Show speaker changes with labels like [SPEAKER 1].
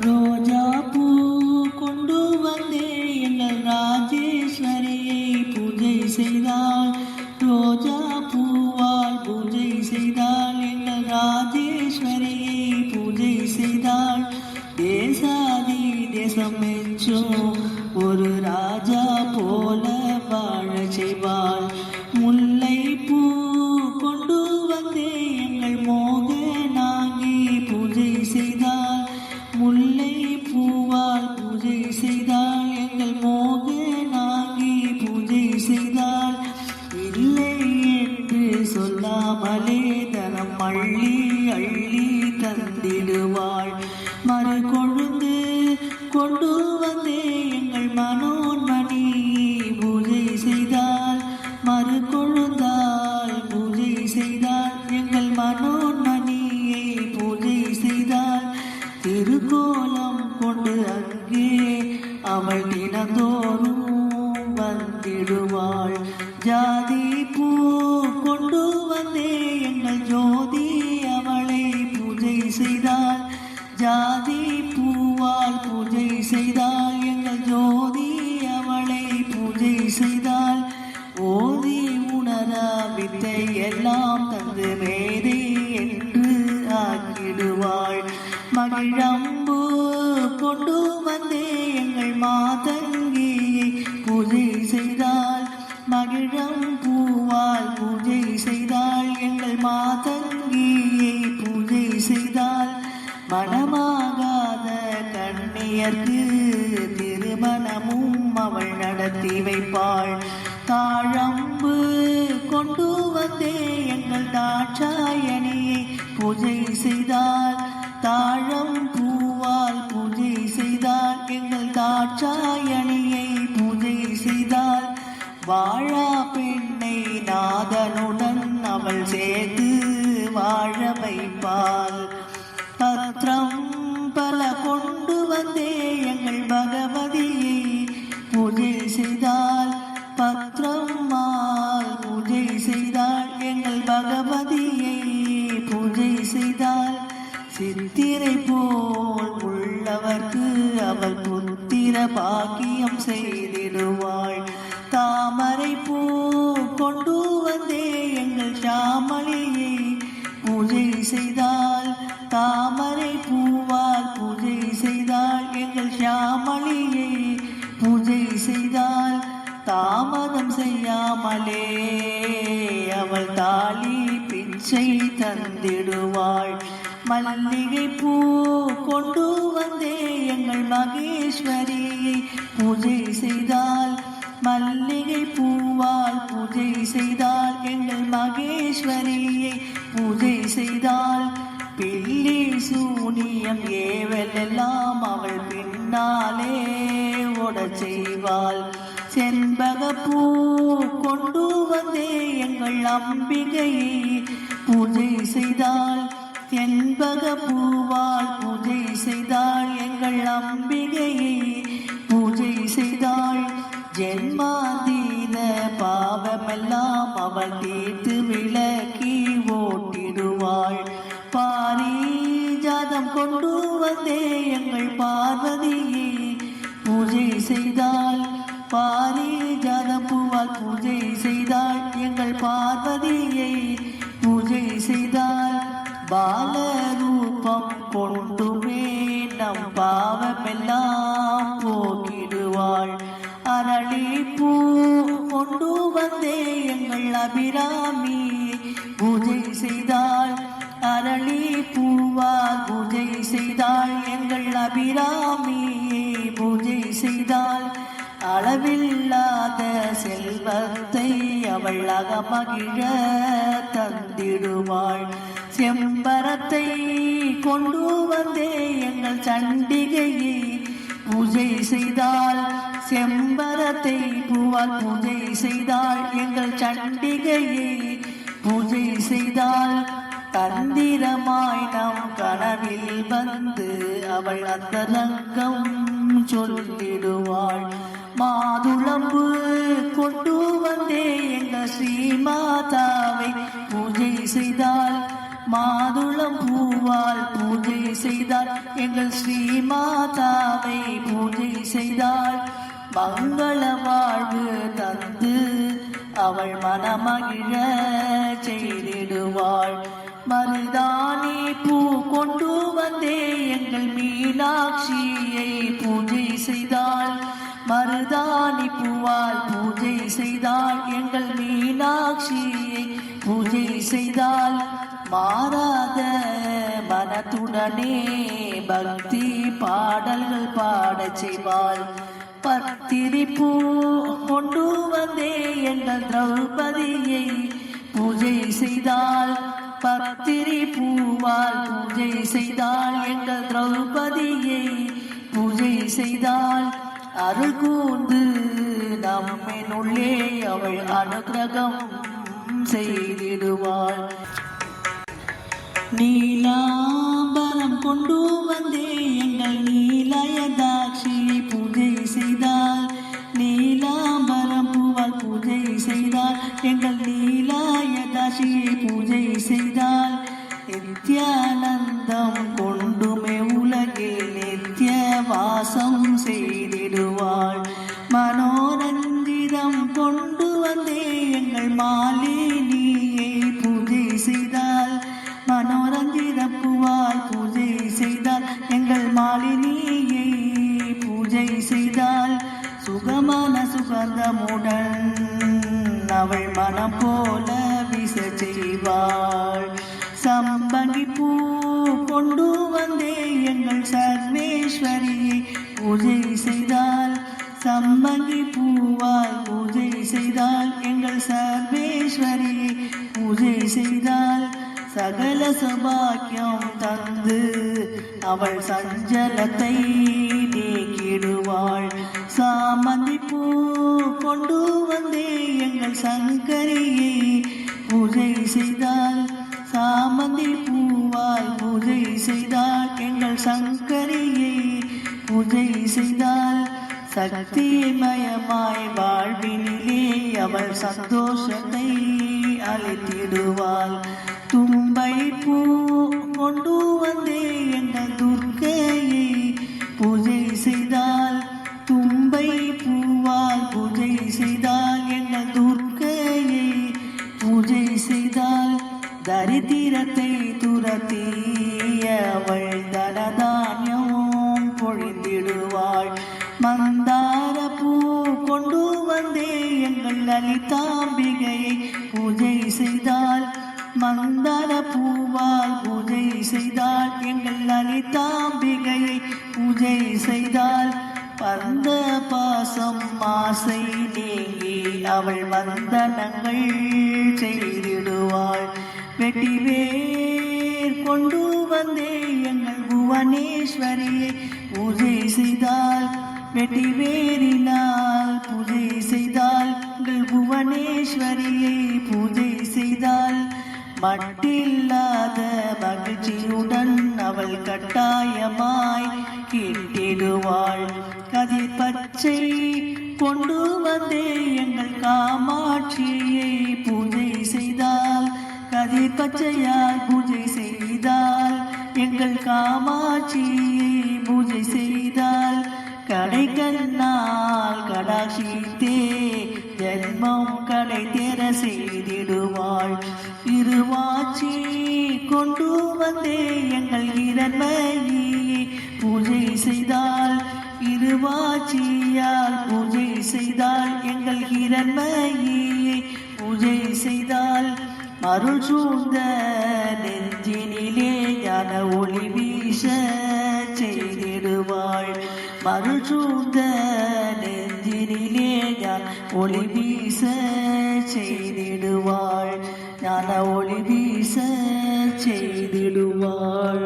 [SPEAKER 1] ரோஜா பூ கொண்டு வந்தே எங்கள் ராஜேஸ்வரியை பூஜை செய்தாள். ரோஜா பூவால் பூஜை செய்தாள் எங்கள் ராஜேஸ்வரியை பூஜை செய்தாள். தேசாதி தேசம் என்றும் ஒரு ராஜா போல வாழ செய்வாள். மகிழம்பு கொண்டு வந்தே எங்கள் மாதங்கியை பூஜை செய்தாள் மகிழம் பூவால் பூஜை செய்தால் எங்கள் மாதங்கியை பூஜை செய்தால் மனமாகாத கண்ணியர்க்கு திருமணமும் அவள் நடத்தி வைப்பாள். தாழம்பு கொண்டு வந்தே எங்கள் தாட்சாயணியை பூஜை செய்தாள் வாழா பெண்ணை நாதனுடன் அவள் சேர்த்து வாழ வைப்பாள். பத்திரம் பல கொண்டு வந்தே எங்கள் பகவதியை பூஜை செய்தால் பத்திரம் பூஜை செய்தால் எங்கள் பகவதியை பூஜை செய்தால் சித்திரை போல் உள்ளவர்க்கு அவள் புத்திர பாக்கியம் செய்திடுவாள். கொண்டு வந்தே எங்கள் சாமளியை பூஜை செய்தால் தாமரை பூவால் பூஜை செய்தால் எங்கள் ஷியாமளியை பூஜை செய்தால் தாமதம் செய்யாமலே அவள் தாலி பிச்சை தந்திடுவாள். மல்லிகை பூ கொண்டு வந்தே எங்கள் மகேஸ்வரியை. பூஜை செய்தால் மல்லிகை பூவால் பூஜை செய்தால் எங்கள் மகேஸ்வரியை பூஜை செய்தால் பில்லி சூனியம் ஏவலெல்லாம் அவள் பின்னாலே ஓடச் செய்வாள். செண்பக பூ கொண்டு வந்தே எங்கள் அம்பிகையை பூஜை செய்தாள். தென்பக பூவால் பூஜை செய்தாள் எங்கள் அம்பிகையை அவள் தீர்த்து விளக்கி ஓட்டிடுவாள். பாரி ஜாதம் கொண்டு வந்தே எங்கள் பார்வதியை. பூஜை செய்தாள். பாரி ஜாதம் பூவால் பூஜை செய்தாள் எங்கள் பார்வதியை. பூஜை செய்தாள். பாலரூபம் கொண்டு கொண்டு வந்தே எங்கள் அபிராமி. பூஜை செய்தாள் அரளி பூவால் பூஜை செய்தாள் எங்கள் அபிராமி. பூஜை செய்தாள் அளவில்லாத செல்வத்தை அவள் அகமகிழ தந்திடுவாள். செம்பரத்தை கொண்டு வந்தே எங்கள் சண்டிகையை பூஜை செய்தாள் செம்பரத்தை பூவால் பூஜை செய்தாள் எங்கள் சண்டிகையை. பூஜை செய்தாள் தந்திரமாய் நம் கனவில் வந்து அவள் அந்தரங்கம் சொல்லிடுவாள். மாதுளம்பு கொண்டு வந்தே எங்கள் ஸ்ரீமாதாவை பூஜை செய்தாள். மாதுளம் பூவால் பூஜை செய்தாள் எங்கள் ஸ்ரீமாதாவை. மங்கள வாழ்வு தந்து அவள் மனமகிழ செய்திடுவாள். மருதாணி பூ கொண்டு வந்தே எங்கள் மீனாட்சியை பூஜை செய்தாள். மருதாணி பூவால் பூஜை செய்தாள். எங்கள் மீனாட்சியை பூஜை செய்தாள். மாறாத மனத்துடனே பக்தி பாடல்கள் பாடச் செய்வாள். பத்திரி பூ கொண்டு வந்தே எங்கள் திரௌபதியை பூஜை செய்தால் பத்திரி பூவால் பூஜை செய்தால் எங்கள் திரௌபதியை பூஜை செய்தால் அருள் கூந்து நம்மினுள்ளே அவள் அனுகிரகம் செய்திடுவாள். நீலாம்பரம் கொண்டு வந்தே எங்கள் நீலாயதாட்சியை பூஜை செய்தால் நித்யானந்தம் கொண்டுமே உலகில் நித்திய வாசம் செய்திடுவாள். மனோரஞ்சிதம் கொண்டு வந்தே எங்கள் மாலினியை பூஜை செய்தால் மனோரஞ்சித பூவால் பூஜை செய்தால் எங்கள் மாலினியை பூஜை செய்தால் சுகமான சுகந்தமுடன் அவள் மனம் போல விச செய்வாள் சம்பங்கி பூ கொண்டு வந்தே எங்கள் சர்வேஸ்வரியை பூஜை செய்தால். சம்பங்கி பூவால் பூஜை செய்தால் எங்கள் சர்வேஸ்வரியை பூஜை செய்தால். சகல சபாக்கியம் தந்து அவள் சஞ்சலத்தை நீக்கிடுவாள். சாமந்தி பூ கொண்டு வந்தே சங்கரியை பூஜை செய்தால் சாமந்தி பூவால் பூஜை செய்தால் எங்கள் சங்கரியை பூஜை செய்தால் சக்திமயமாய் வாழ்வினிலே அவள் சந்தோஷத்தை அழைத்திடுவாள் தும்பை பூ கொண்டு வந்தே தரித்திரத்தை துரத்தி அவள் தனதானியம் பொழிந்திடுவாள். மந்தார பூ கொண்டு வந்தே எங்கள் லலிதாம்பிகையை பூஜை செய்தால் மந்தார பூவால் பூஜை செய்தால் எங்கள் லலிதாம்பிகையை பூஜை செய்தால் பந்த பாசம் ஆசை நீங்கி அவள் வந்தனங்கள் செய்திடுவாள். வெட்டிவேர் கொண்டு வந்தே எங்கள் புவனேஸ்வரியை. பூஜை செய்தால் வெட்டிவேரினால் பூஜை செய்தால் எங்கள் புவனேஸ்வரியை. பூஜை செய்தால் மட்டில்லாத மகிழ்ச்சியுடன் அவள் கட்டாயமாய் கேட்டிடுவாள். கதிர் பச்சை கொண்டு வந்தே எங்கள் காமாட்சியை. கதிர் பச்சையால் பூஜை செய்தால் எங்கள் காமாட்சியை பூஜை செய்தால் கடை கண்ணால் கடாட்சித்தே ஜென்மம் கடை தேர செய்திடுவாள். இருவாச்சி கொண்டு வந்தே எங்கள் இரண்மையை பூஜை செய்தால் இருவாச்சியால் பூஜை செய்தால் எங்கள் இரண்மையை பூஜை செய்தால் அருள் சூழ்ந்த நெஞ்சினிலே ஞான ஒளி வீச செய்திடுவாள். மருள் சூழ்ந்த நெஞ்சினிலே ஞான ஒளி வீச செய்திடுவாள். ஞான ஒளி வீச செய்திடுவாள்.